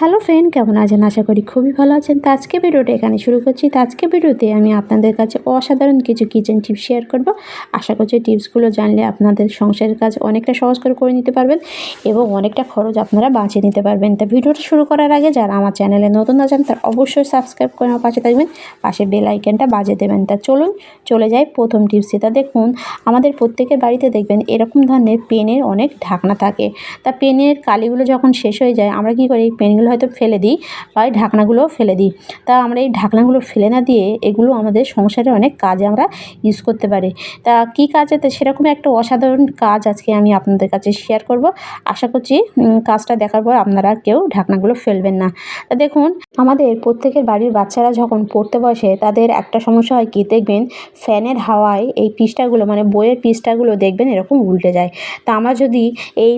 Hello friend, কেমন আছেন? আশা করি খুবই ভালো আছেন। তো আজকে ভিডিওটা এখানে শুরু করছি। তো আজকে ভিডিওতে আমি আপনাদের কাছে অসাধারণ কিছু কিচেন টিপস শেয়ার করব। আশা করছি টিপসগুলো জানলে আপনাদের সংসারের কাজ অনেকটা সহজ করে করে নিতে পারবেন এবং অনেকটা খরচ আপনারা বাঁচিয়ে নিতে পারবেন। তো ভিডিওটা শুরু করার আগে যারা আমার চ্যানেলে নতুন আছেন, তার অবশ্যই সাবস্ক্রাইব করে আমার পাশে থাকবেন। পাশে বেল আইকনটা বাজিয়ে দেবেন। তা চলুন, চলে যাই প্রথম টিপসে। তা দেখুন, আমাদের প্রত্যেকের বাড়িতে দেখবেন এরকম ধরনের পেনের অনেক ঢাকনা থাকে। তা পেনের কালিগুলো যখন শেষ হয়ে যায়, আমরা কী করি? এই পেনগুলো হয়তো ফেলে দিই বা এই ঢাকনাগুলোও ফেলে দিই। তা আমরা এই ঢাকনাগুলো ফেলে না দিয়ে এগুলো আমাদের সংসারে অনেক কাজে আমরা ইউজ করতে পারি। তা কী কাজে তো সেরকম একটা অসাধারণ কাজ আজকে আমি আপনাদের কাছে শেয়ার করব। আশা করছি কাজটা দেখার পর আপনারা কেউ ঢাকনাগুলো ফেলবেন না। তা দেখুন, আমাদের প্রত্যেকের বাড়ির বাচ্চারা যখন পড়তে বসে, তাদের একটা সমস্যা হয় কি? দেখবেন ফ্যানের হাওয়ায় এই পৃষ্ঠাগুলো মানে বইয়ের পৃষ্ঠাগুলো দেখবেন এরকম উল্টে যায়। তা আমরা যদি এই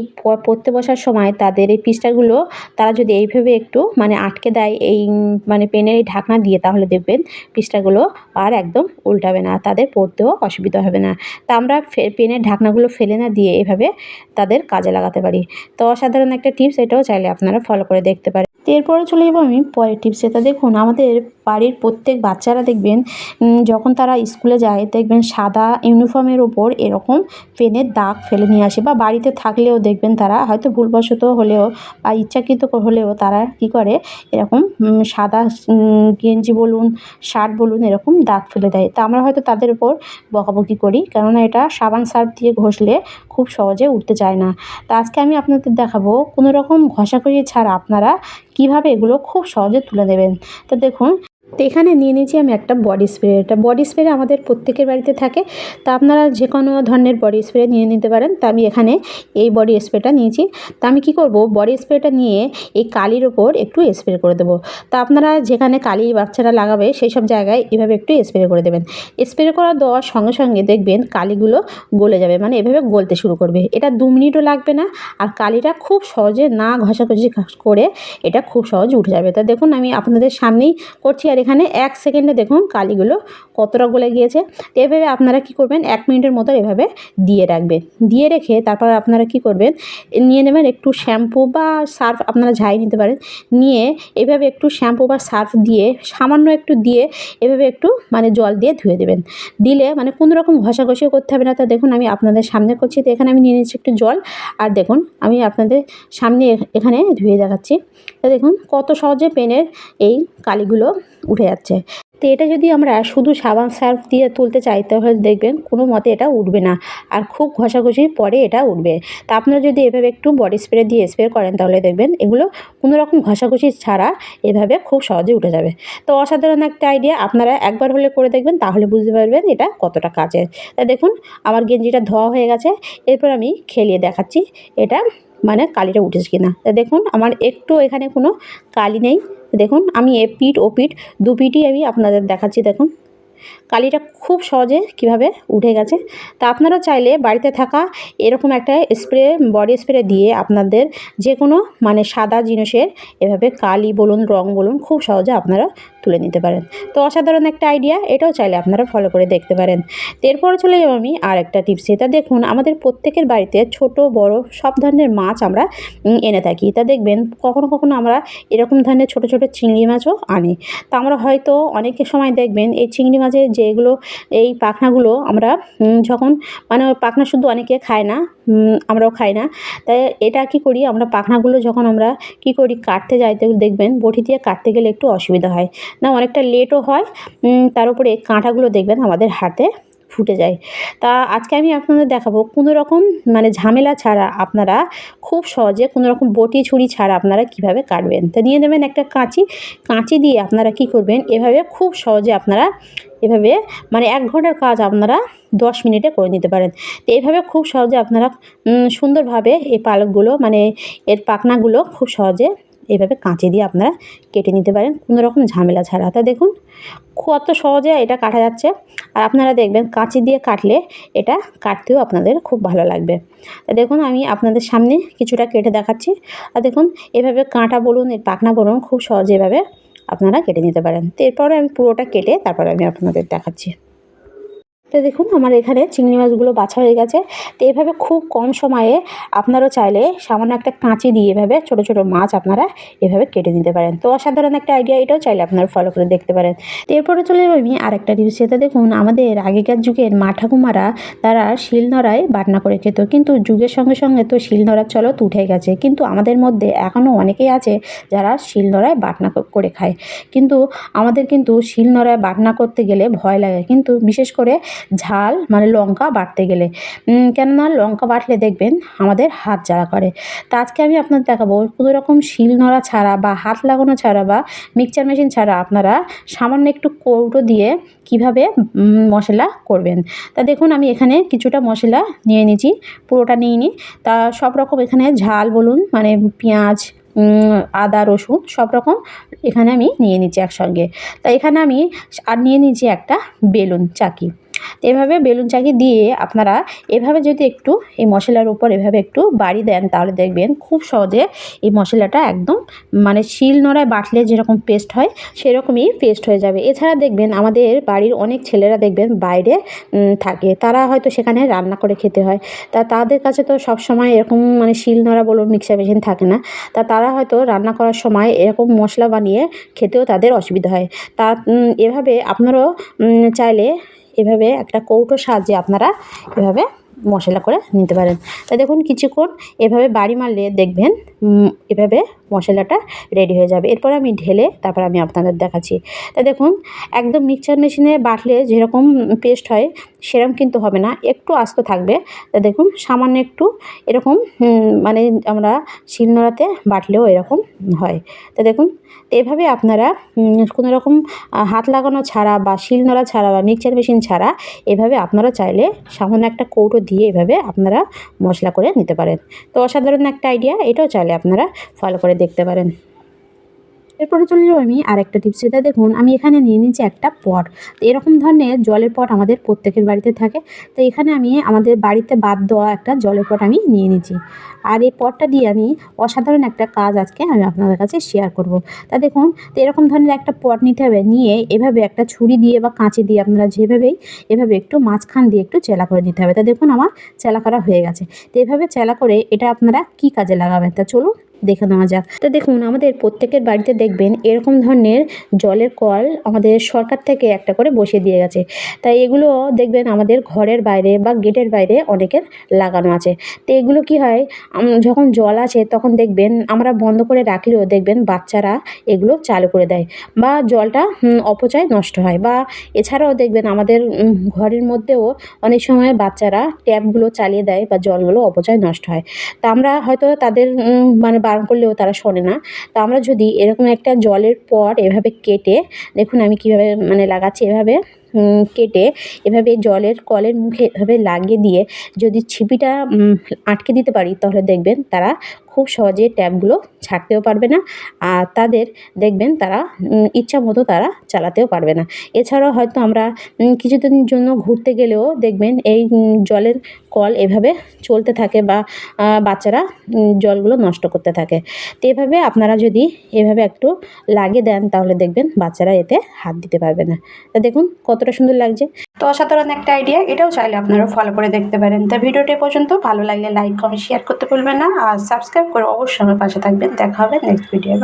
পড়তে বসার সময় তাদের এই পৃষ্ঠাগুলো, তারা যদি এইভাবে একটু মানে আটকে দেয় এই মানে পেনের এই ঢাকনা দিয়ে তাহলে দেখবেন পৃষ্ঠাগুলো আর একদম উল্টাবে না, তাদের পড়তেও অসুবিধা হবে না। তা আমরা পেনের ঢাকনাগুলো ফেলে না দিয়ে এভাবে তাদের কাজে লাগাতে পারি। তো অসাধারণ একটা টিপস এটাও চাইলে আপনারা ফলো করে দেখতে পারেন। তো এরপরে চলে যাব আমি পরের টিপসে তা দেখুন, আমাদের বাড়ির প্রত্যেক বাচ্চারা দেখবেন যখন তারা স্কুলে যায়, দেখবেন সাদা ইউনিফর্মের ওপর এরকম পেনের দাগ ফেলে নিয়ে আসে বা বাড়িতে থাকলেও দেখবেন তারা হয়তো ভুলবশত হলেও বা ইচ্ছাকৃত হলেও তারা কি করে, এরকম সাদা গেঞ্জি বলুন শার্ট বলুন, এরকম দাগ ফেলে দেয়। তা আমরা হয়তো তাদের উপর বকাবকি করি, কেননা এটা সাবান সার্ফ দিয়ে ঘষলে খুব সহজে উঠতে চায় না। তা আজকে আমি আপনাদের দেখাবো কোনো রকম ঘষাঘষি ছাড়া আপনারা কীভাবে এগুলো খুব সহজে তুলে দেবেন তো দেখুন তো এখানে নিয়ে নিয়েছি আমি একটা বডি স্প্রে এটা বডি স্প্রে আমাদের প্রত্যেকের বাড়িতে থাকে। তা আপনারা যে কোনো ধরনের বডি স্প্রে নিয়ে নিতে পারেন। তা আমি এখানে এই বডি স্প্রেটা নিয়েছি। তা আমি কী করব? বডি স্প্রেটা নিয়ে এই কালির ওপর একটু স্প্রে করে দেবো। তা আপনারা যেখানে কালি বাচ্চারা লাগাবে সেই সব জায়গায় এভাবে একটু স্প্রে করে দেবেন। স্প্রে করা দেওয়ার সঙ্গে সঙ্গে দেখবেন কালিগুলো গলে যাবে। মানে এভাবে গলতে শুরু করবে। এটা দু মিনিটও লাগবে না। আর কালিটা খুব সহজে না ঘষাঘষি করে এটা খুব সহজে উঠে যাবে। তা দেখুন, আমি আপনাদের সামনেই করছি আর এখানে এক সেকেন্ডে দেখুন কালিগুলো কতটা গলে গিয়েছে। তো এভাবে আপনারা কি করবেন? এক মিনিটের মতো এভাবে দিয়ে রাখবেন। দিয়ে রেখে তারপর আপনারা কি করবেন? নিয়ে নেবেন একটু শ্যাম্পু বা সার্ফ আপনারা ঝাই নিতে পারেন। নিয়ে এভাবে একটু শ্যাম্পু বা সার্ফ দিয়ে সামান্য একটু দিয়ে এভাবে একটু মানে জল দিয়ে ধুয়ে দেবেন। দিলে মানে কোনো রকম ঘষাঘষিও করতে হবে না। তা দেখুন আমি আপনাদের সামনে করছি। তো এখানে আমি নিয়ে নিচ্ছি একটু জল। আর দেখুন আমি আপনাদের সামনে এখানে ধুয়ে দেখাচ্ছি। তো দেখুন কত সহজে পেনের এই কালিগুলো উঠে যাচ্ছে। তো এটা যদি আমরা শুধু সাবান সার্ফ দিয়ে তুলতে চাই, তাহলে দেখবেন কোনো মতে এটা উঠবে না। আর খুব ঘষাঘষির পরে এটা উঠবে। তা আপনারা যদি এভাবে একটু বডি স্প্রে দিয়ে স্প্রে করেন, তাহলে দেখবেন এগুলো কোনো রকম ঘষাঘষি ছাড়া এভাবে খুব সহজে উঠে যাবে। তো অসাধারণ একটা আইডিয়া। আপনারা একবার হলে করে দেখবেন, তাহলে বুঝতে পারবেন এটা কতটা কাজের তা দেখুন, আমার গেঞ্জিটা ধোয়া হয়ে গেছে। এরপর আমি খেলিয়ে দেখাচ্ছি, এটা মানে কালিটা উঠেছে কিনা। তা দেখুন, আমার একটু এখানে কোনো কালি নেই। দেখুন, আমি এ পিঠ, ও পিঠ, দু পিঠই আমি আপনাদের দেখাচ্ছি, দেখুন। কালিটা খুব সহজে কীভাবে উঠে গেছে। তা আপনারা চাইলে বাড়িতে থাকা এরকম একটা স্প্রে, বডি স্প্রে দিয়ে আপনাদের যে কোনো মানে সাদা জিনিসের, এভাবে কালি বলুন, রং বলুন, খুব সহজে আপনারা তুলে নিতে পারেন। তো অসাধারণ একটা আইডিয়া এটাও চাইলে আপনারা ফলো করে দেখতে পারেন। এরপরে চলে যাব আমি আর একটা টিপস এটা দেখুন, আমাদের প্রত্যেকের বাড়িতে ছোট, বড় সব ধরনের মাছ আমরা এনে থাকি। তা দেখবেন, কখনো কখনো আমরা এরকম ধরনের ছোট ছোট চিংড়ি মাছও আনি। তা আমরা হয়তো অনেকের সময় দেখবেন, এই চিংড়ি মাছের যেগুলো, এই পাখনাগুলো আমরা যখন মানে পাখনা শুধু অনেকে খায় না আমরাও খাই না। তাই এটা কি করি, আমরা পাখনাগুলো যখন আমরা কি করি, কাটতে যাইতে দেখবেন, বটি দিয়ে কাটতে গেলে একটু অসুবিধা হয়। না, অনেকটা লেটও হয়। তার উপরে কাঁটাগুলো দেখবেন আমাদের হাতে ফুটে যায়। তা আজকে আমি আপনাদের দেখাবো কোনো রকম মানে ঝামেলা ছাড়া আপনারা খুব সহজে কোনো রকম বটি ছুরি ছাড়া আপনারা কীভাবে কাটবেন। তা নিয়ে নেবেন একটা কাঁচি। কাঁচি দিয়ে আপনারা কি করবেন, এভাবে খুব সহজে আপনারা এভাবে মানে এক ঘণ্টার কাজ আপনারা দশ মিনিটে করে নিতে পারেন। তো এইভাবে খুব সহজে আপনারা সুন্দরভাবে এই পালকগুলো মানে এর পাখনাগুলো খুব সহজে এইভাবে কাঁচি দিয়ে আপনারা কেটে নিতে পারেন। কোনো রকম ঝামেলা ছাড়া। তা দেখুন, কত সহজে এটা কাটা যাচ্ছে। আর আপনারা দেখবেন, কাঁচি দিয়ে কাটলে এটা কাটতেও আপনাদের খুব ভালো লাগবে। তা দেখুন, আমি আপনাদের সামনে কিছুটা কেটে দেখাচ্ছি। আর দেখুন, এভাবে কাঁটা বলুন, এর পাখনা বলুন, খুব সহজে এভাবে আপনারা কেটে নিতে পারেন। তো এরপরে আমি পুরোটা কেটে তারপরে আমি আপনাদের দেখাচ্ছি। তো দেখুন আমার এখানে চিংড়ি মাছগুলো বাছা হয়ে গেছে। তো এভাবে খুব কম সময়ে আপনারাও চাইলে সামান্য একটা কাঁচি দিয়ে এভাবে ছোটো ছোটো মাছ আপনারা এভাবে কেটে নিতে পারেন। তো অসাধারণ একটা আইডিয়া এটাও চাইলে আপনারা ফলো করে দেখতে পারেন। তো এরপরে চলে যাব আমি আরেকটা টিপস সেটা দেখুন আমাদের আগেকার যুগের মা ঠাকুমারা তারা শিলনোড়ায় বাটনা করে খেত। কিন্তু যুগের সঙ্গে সঙ্গে তো শিলনোড়ার চলত উঠে গেছে। কিন্তু আমাদের মধ্যে এখনও অনেকেই আছে যারা শিলনোড়ায় বাটনা করে খায়। কিন্তু আমাদের কিন্তু শিলনোড়ায় বাটনা করতে গেলে ভয় লাগে। কিন্তু বিশেষ করে ঝাল মানে লঙ্কা বাটতে গেলে। কেননা লঙ্কা বাটলে দেখবেন আমাদের হাত জ্বালা করে। তা আজকে আমি আপনাদের দেখাবো কোনো রকম শিলনোড়া ছাড়া বা হাত লাগানো ছাড়া বা মিক্সচার মেশিন ছাড়া আপনারা সামান্য একটু কৌটো দিয়ে কীভাবে মশলা করবেন। তা দেখুন আমি এখানে কিছুটা মশলা নিয়ে নিয়েছি, পুরোটা নিইনি তা সব রকম এখানে ঝাল বলুন মানে পেঁয়াজ আদা, রসুন সব রকম এখানে আমি নিয়ে নিচ্ছি একসঙ্গে। তা এখানে আমি আর নিয়ে নিয়েছি একটা বেলুন চাকি। তো এভাবে বেলুন চাকি দিয়ে আপনারা এভাবে যদি একটু এই মশলার উপর এভাবে একটু বাড়ি দেন, তাহলে দেখবেন খুব সহজে এই মশলাটা একদম মানে শিল নোড়ায় বাটলে যেরকম পেস্ট হয়, সেরকমই পেস্ট হয়ে যাবে। এছাড়া দেখবেন আমাদের বাড়ির অনেক ছেলেরা দেখবেন বাইরে থাকে। তারা হয়তো সেখানে রান্না করে খেতে হয়। তা তাদের কাছে তো সব সময় এরকম মানে শিল নোড়া বলুন মিক্সার মেশিন থাকে না। তা তারা হয়তো রান্না করার সময় এরকম মশলা বানিয়ে খেতেও তাদের অসুবিধা হয়। তা এভাবে আপনারাও চাইলে এভাবে একটা কৌটো সাহায্যে আপনারা এভাবে মশলা করে নিতে পারেন। তা দেখুন কিছুক্ষণ এভাবে বাড়ি মারলে দেখবেন এভাবে মশলাটা রেডি হয়ে যাবে। এরপর আমি ঢেলে তারপর আমি আপনাদের দেখাচ্ছি। তা দেখুন, একদম মিক্সচার মেশিনে বাটলে যেরকম পেস্ট হয় সেরকম কিন্তু হবে না। একটু আস্ত থাকবে। তা দেখুন, সামান্য একটু এরকম মানে আমরা শিলনোড়াতে বাটলেও এরকম হয়। তা দেখুন এভাবে আপনারা কোনো রকম হাত লাগানো ছাড়া বা শিলনোড়া ছাড়া বা মিক্সচার মেশিন ছাড়া এভাবে আপনারা চাইলে সামান্য একটা কৌটো দিয়ে এভাবে আপনারা মশলা করে নিতে পারেন। তো অসাধারণ একটা আইডিয়া এটাও চাইলে আপনারা ফলো করে দেখতে পারেন। এরপরে চলে যাব আমি আর একটা টিপস সেটা দেখুন, আমি এখানে নিয়ে নিয়েছি একটা পট। তো এরকম ধরনের জলের পট আমাদের প্রত্যেকের বাড়িতে থাকে। তো এখানে আমি আমাদের বাড়িতে বাদ দেওয়া একটা জলের পট আমি নিয়ে নিয়েছি। আর এই পটটা দিয়ে আমি অসাধারণ একটা কাজ আজকে আমি আপনাদের কাছে শেয়ার করব। তা দেখুন, তো এরকম ধরনের একটা পট নিতে হবে। নিয়ে এভাবে একটা ছুরি দিয়ে বা কাঁচি দিয়ে আপনারা যেভাবেই, এভাবে একটু মাঝখান দিয়ে একটু চেলা করে দিতে হবে। তা দেখুন, আমার চেলা করা হয়ে গেছে। তো এভাবে চেলা করে এটা আপনারা কি কাজে লাগাবেন? তা চলুন দেখে নেওয়া যাক। তো দেখুন, আমাদের প্রত্যেকের বাড়িতে দেখবেন এরকম ধরনের জলের কল আমাদের সরকার থেকে একটা করে বসিয়ে দিয়ে গেছে। তাই এগুলো দেখবেন আমাদের ঘরের বাইরে বা গেটের বাইরে অনেকের লাগানো আছে। তো এগুলো কি হয় যখন জল আছে তখন দেখবেন আমরা বন্ধ করে রাখলেও দেখবেন বাচ্চারা এগুলো চালু করে দেয় বা জলটা অপচয় নষ্ট হয় বা এছাড়াও দেখবেন আমাদের ঘরের মধ্যেও অনেক সময় বাচ্চারা ট্যাপগুলো চালিয়ে দেয় বা জলগুলো অপচয় নষ্ট হয়। তা আমরা হয়তো তাদের মানে বারণ করলেও তারা শোনে না। তা আমরা যদি এরকম একটা জলের পট এভাবে কেটে, দেখুন আমি কীভাবে মানে লাগাচ্ছি এভাবে কেটে এভাবে জলের কলের মুখে এভাবে লাগিয়ে দিয়ে যদি ছিপিটা আটকে দিতে পারি, তাহলে দেখবেন তারা খুব সহজে ট্যাপগুলো ছাড়তেও পারবে না। আর তাদের দেখবেন তারা ইচ্ছা মতো তারা চালাতেও পারবে না। এছাড়াও হয়তো আমরা কিছুদিন জন্য ঘুরতে গেলেও দেখবেন এই জলের কল এভাবে চলতে থাকে বা বাচ্চারা জলগুলো নষ্ট করতে থাকে। তো এভাবে আপনারা যদি এভাবে একটু লাগিয়ে দেন তাহলে দেখবেন বাচ্চারা এতে হাত দিতে পারবে না। তা দেখুন কতটা সুন্দর লাগছে। তো অসাধারণ একটা আইডিয়া এটাও চাইলে আপনারা ফলো করে দেখতে পারেন। তা ভিডিওটি পর্যন্ত। ভালো লাগলে লাইক কমেন্ট শেয়ার করতে ভুলবেন না। আর সাবস্ক্রাইব করে অবশ্যই আমার পাশে থাকবেন। দেখা হবে নেক্সট ভিডিও